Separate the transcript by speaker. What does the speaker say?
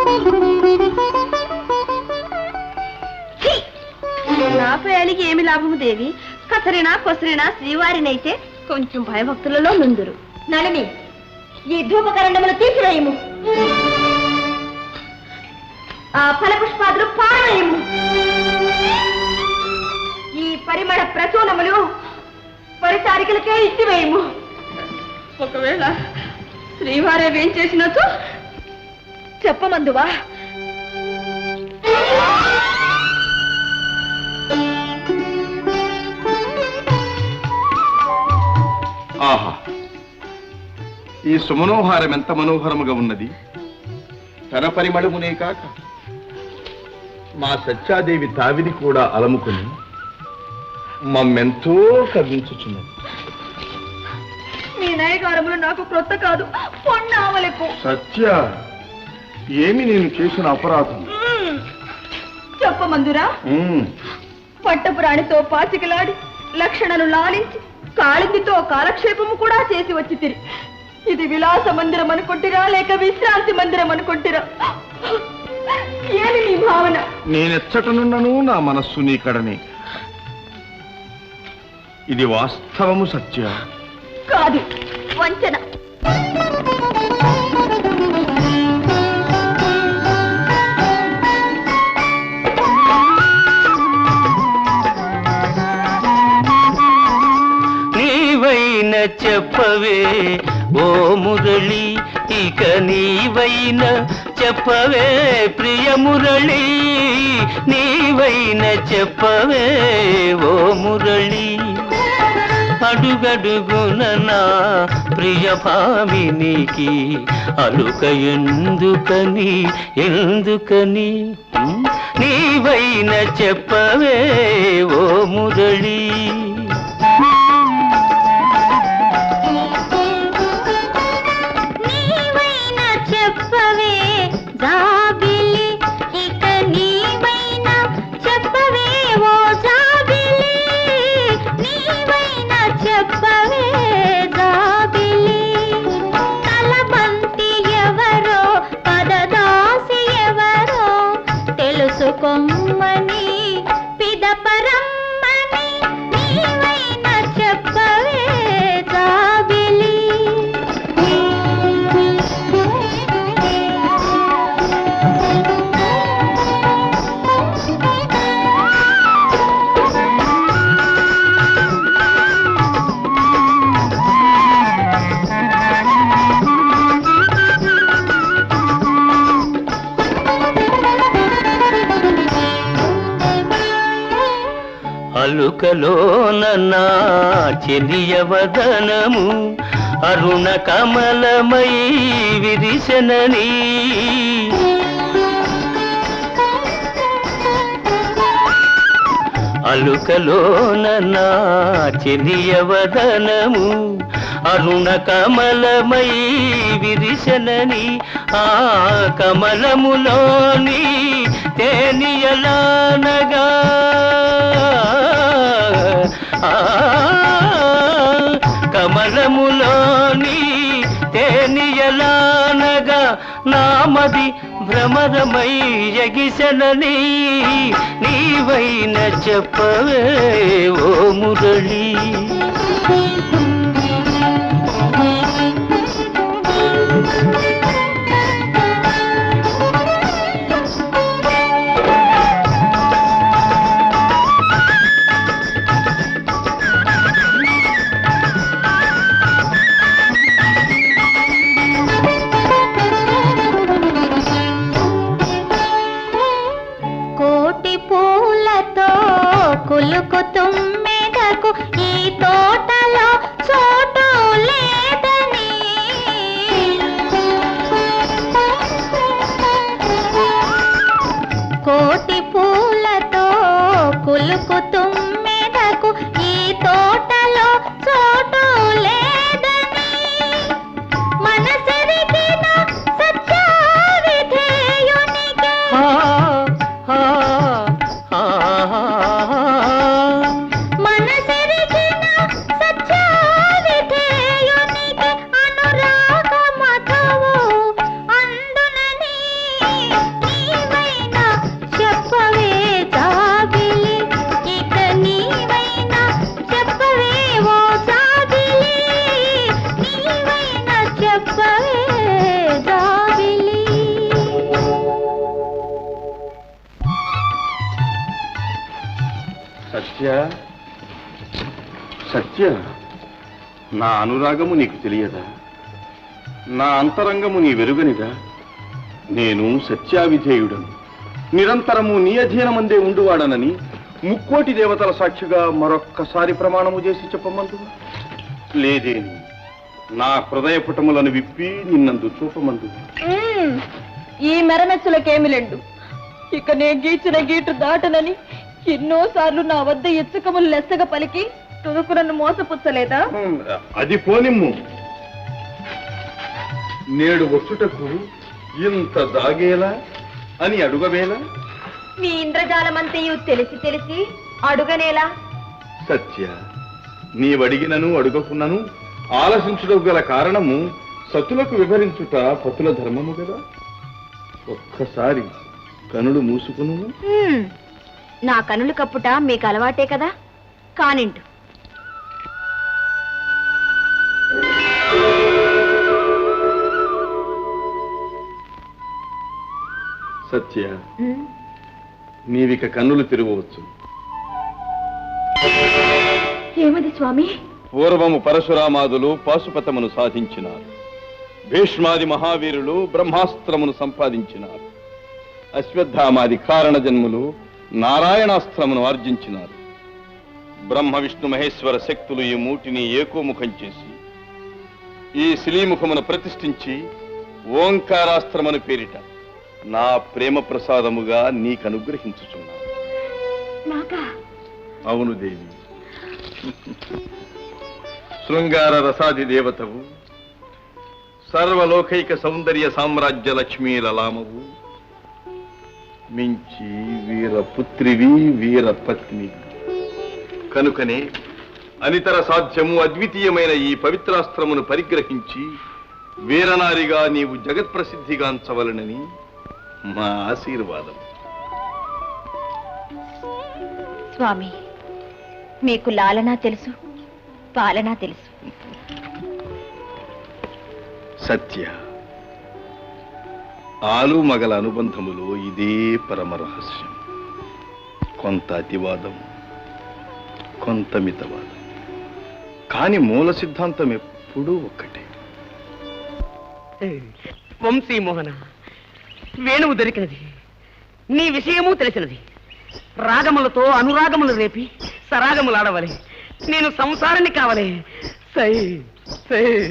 Speaker 1: ఛీ! ఏమి లాభము దేవి? కసరినా కొసరినా శ్రీవారినైతే కొంచెం భయభక్తులలో నుందురు. నళిని ఈ ధూపకరణములు తీసివేయము. ఆ ఫలపుష్పాదులు పారవేయము. ఈ పరిమళ ప్రసూనములు పరిచారికలకే ఇచ్చివేయము. ఒకవేళ శ్రీవారే వేం చేసినట్టు చెప్పమందువా?
Speaker 2: ఆహా. ఈ సుమనోహారం ఎంత మనోహరముగా ఉన్నది. తన పరిమళమునే కాక మా సత్యాదేవి తావిని కూడా అలముకుని మమ్మెంతో కవించుచున్నది
Speaker 1: మీ నయగారములు నాకు క్రొత్త కాదు పొన్నావలకు
Speaker 2: సత్య ఏమి నేను చేసిన అపరాధం?
Speaker 1: చెప్పమందురా పట్టపురాణితో పాచికలాడి లక్షణను లాలించి కాళిందితో కాలక్షేపము కూడా చేసి వచ్చి తిరి ఇది విలాస మందిరం అనుకుంటిరా లేక విశ్రాంతి మందిరం అనుకుంటిరా? ఏమి నీ భావన?
Speaker 2: నేనెచ్చటనున్నను నా మనస్సు నీ కడనే. ఇది వాస్తవము సత్య.
Speaker 1: కాదు వంచన.
Speaker 3: చెప్పవే. ఓ మురళి ఇక నీవైన చెప్పవే. ప్రియ మురళి నీవైన చెప్పవే. ఓ మురళి అడుగడుగున నా ప్రియ భామినికి అలుక ఎందుకని ఎందుకని? నీవైన చెప్పవే. ఓ మురళీ నా చెలియవదనము. అరుణ కమలమై విరిశనని అలుకలోన నా చెలియవదనము. అరుణ కమలమై విరిశనని ఆ కమలములోని తేనియలానగా. కమలములోని తేనియలానగా నామది భ్రమరమై ఎగిసనని నీవైన చెప్పవే ఓ మురళీ.
Speaker 2: సత్య? సత్య నా అనురాగము నీకు తెలియదా? నా అంతరంగము నీ వెరుగనిదా? నేను సత్యావిధేయుడను. నిరంతరము నీ అధీనమందే ఉండువాడనని ముక్కోటి దేవతల సాక్షిగా మరొక్కసారి ప్రమాణము చేసి చెప్పమందు లేదేని నా హృదయ పుటములను విప్పి నిన్నందు చూపమందు
Speaker 1: ఈ మెరమెచ్చులకేమి లేండు ఇక నే గీచిన గీటు దాటనని ఎన్నోసార్లు నా వద్ద ఎచ్చుకములు లెస్సగా పలికి తుదుకు నన్ను మోసపుచ్చలేదా?
Speaker 2: అది పోనిమ్ము. నేడు వచ్చుటకు ఇంత దాగేలా అని అడుగవేలా?
Speaker 1: మీ ఇంద్రజాలమంతయు తెలిసి తెలిసి అడుగనేలా?
Speaker 2: సత్య నీవడిగినను అడుగకున్నను ఆలసించుటకు గల కారణము సతులకు వివరించుట పతుల ధర్మము కదా ఒక్కసారి కనుడు మూసుకును.
Speaker 1: నా కనులు కప్పుట మీకు అలవాటే కదా? కానింటు
Speaker 2: సత్య నీవిక కన్నులు తిరగవచ్చు
Speaker 1: ఏమది స్వామి?
Speaker 2: పూర్వము పరశురామాదులు పాశుపతమును సాధించినారు. భీష్మాది మహావీరులు బ్రహ్మాస్త్రమును సంపాదించినారు. అశ్వత్థామాది కారణ జన్ములు నారాయణాస్త్రమును ఆర్జించినారు. బ్రహ్మ విష్ణు మహేశ్వర శక్తులు ఈ మూటిని ఏకోముఖం చేసి ఈ శిలీముఖమును ప్రతిష్ఠించి ఓంకారాస్త్రమును పేరిట నా ప్రేమ ప్రసాదముగా నీకు? అనుగ్రహించుచున్నాను అవును దేవి. శృంగార రసాది దేవతవు సర్వలోకైక సౌందర్య సామ్రాజ్య లక్ష్మీ లలామవు మించి వీర పుత్రివి వీర పత్ని. కనుకనే అనితర సాధ్యము అద్వితీయమైన ఈ పవిత్రాస్త్రమును పరిగ్రహించి వీరనారిగా నీవు జగత్ ప్రసిద్ధిగాంచవలనని మా ఆశీర్వాదం.
Speaker 1: స్వామి మీకు లాలనా తెలుసు పాలనా తెలుసు.
Speaker 2: సత్య ఆలు మగల అనుబంధములో ఇదే పరమ రహస్యం. కొంత అతివాదం కొంత మితవాదం. కాని మూల సిద్ధాంతం ఎప్పుడూ ఒక్కటే.
Speaker 3: వంశీ మోహన వేణువు దొరికినది. నీ విషయము తెలిసినది. రాగములతో అనురాగములు రేపి సరాగములాడవలే. నేను సంసారాన్ని కావలే. సై సై.